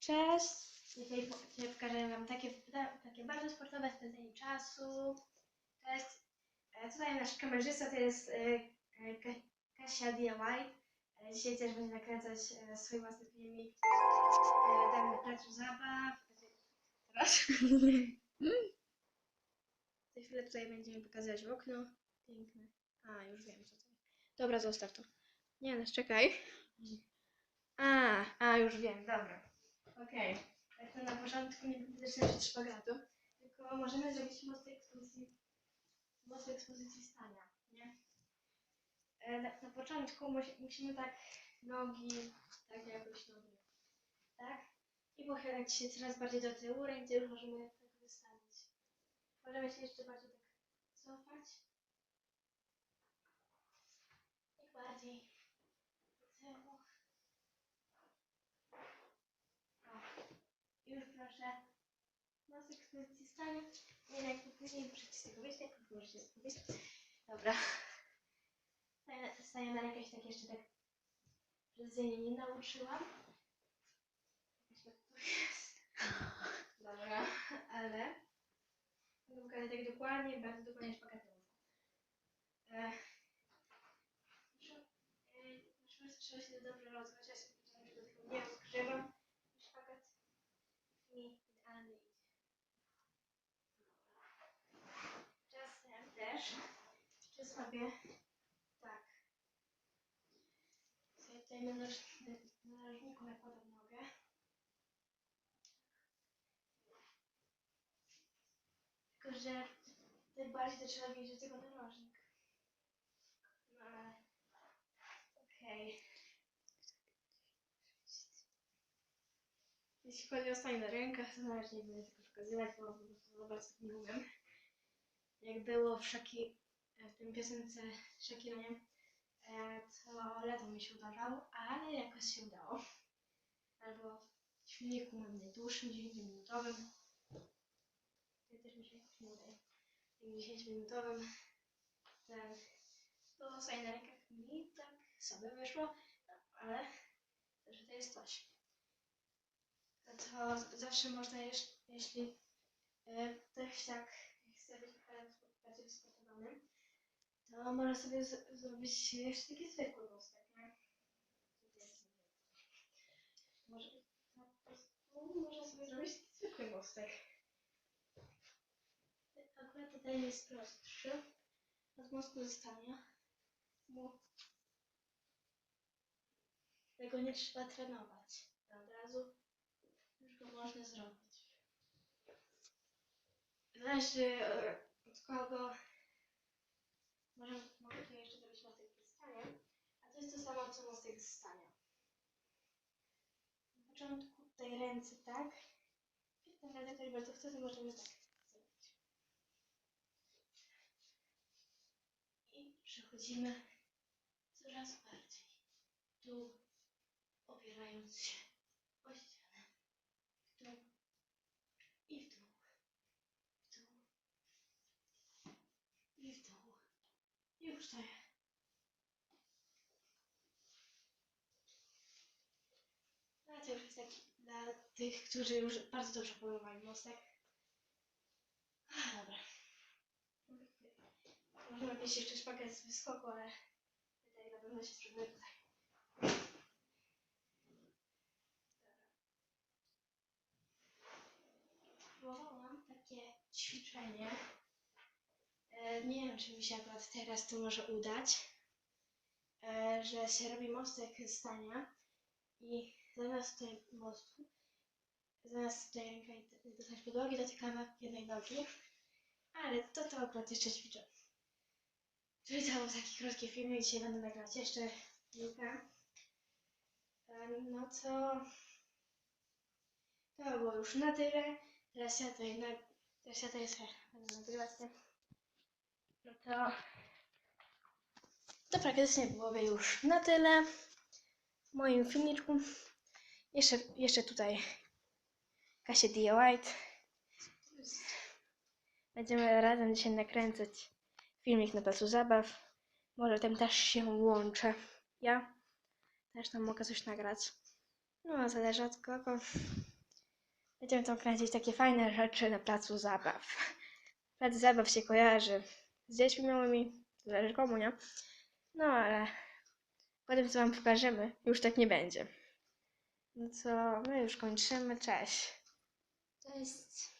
Cześć! Dzisiaj po- dzisiaj pokażę Wam takie, ta- takie bardzo sportowe spędzenie czasu. Cześć! E, Tutaj nasz kamerzysta to jest e, Ka- Kasia White. E, Dzisiaj też będzie nakręcać swój własny filmik tam na placu zabaw. Teraz. Za chwilę tutaj będziemy pokazywać okno. Piękne. A, już wiem co to jest. Dobra, zostaw to. Nie, no czekaj. A, a już wiem, dobra. Okej. Tak to na początku nie będę też robić szpagatu, tylko możemy zrobić most ekspozycji, most ekspozycji stania, nie? E, na, na początku musi, musimy tak nogi, tak jakoś nogi, tak? I pochylać się coraz bardziej do tyłu, ręce już możemy tak wystawić. Możemy się jeszcze bardziej tak cofać. I bardziej do tyłu. O. Proszę. Nos ekspozycji stanie. Nie wiem, jak później muszę ci z tego wyjść, jak to możecie wyjść. Dobra. Staję- na rękę się tak jeszcze tak precyzyjnie nie nauczyłam. Jakoś tak tu jest. Dobra, ale pokazać tak dokładnie, bardzo dokładnie szpagatowo. E, muszę, e, muszę się dobrze rozgrzać, ja tutaj do tego nie rozgrzewam. Szpagat mi idealnie idzie. Czasem też jeszcze sobie tak. Sobie tutaj na naroż- na narożniku nakładam nogę. Tylko, że tak bardziej trzeba wiedzieć do tego narożnik. No ale okej. Jeśli chodzi o stanie na rękach, to nawet nie będę tego pokazywać, bo po prostu za bardzo nie umiem. Jak było w Shaki, w tym piosence Shakira, nie? E, to ledwo mi się udawało, ale jakoś się udało. Albo w filmiku mam najdłuższym, 10-minutowym. To też mi się jakoś nie udaje. Tym 10-minutowym. Ten, to stanie na rękach mi tak sobie wyszło, no, ale że to jest coś to zawsze można jeśli e, ktoś tak chce być bardziej wysportowany, to może sobie z- zrobić jeszcze taki zwykły mostek, nie? Może po prostu można sobie zrobić taki zwykły mostek. Akurat tutaj jest prostszy od mostu zostania, bo tego nie trzeba trenować. Od razu już go można zrobić. Zależy od kogo. Może, mogę tu jeszcze zrobić mostek ze stania. A to jest to samo co mostek ze stania. Na początku tutaj ręce tak. I tak naprawdę ktoś bardzo chce, to możemy tak zrobić. I przechodzimy coraz bardziej dół, opierając się o ścianę. W dół i w dół. W dół i w dół. Jest. A to już jest taki dla tych, którzy już bardzo dobrze pojmowali mostek. A, dobra. Można mieć jeszcze szpagat z wyskoku, ale tutaj na pewno się spróbuję tutaj. Próbowałam takie ćwiczenie. E, nie wiem, czy mi się akurat teraz to może udać. E, że się robi mostek stania i zamiast tutaj mostu, zamiast tutaj ręka dostać podłogi, dotykamy jednej nogi. Ale to to akurat jeszcze ćwiczę. Czyli to był taki krótki filmik, dzisiaj będę nagrywać jeszcze kilka. E, No to to było już na tyle. Teraz ja tutaj, na, teraz ja tutaj sobie będę nagrywać, nie? No to to praktycznie byłoby już na tyle w moim filmiczku. Jeszcze, jeszcze tutaj Kasia D. White. Będziemy razem dzisiaj nakręcać filmik na placu zabaw. Może tam też się łączę. Ja też tam mogę coś nagrać. No, zależy od kogo. Będziemy tam kręcić takie fajne rzeczy na placu zabaw. Plac zabaw się kojarzy z dziećmi małymi, zależy komu, nie? No, ale potem co wam pokażemy, już tak nie będzie. No co, my już kończymy, cześć. Cześć.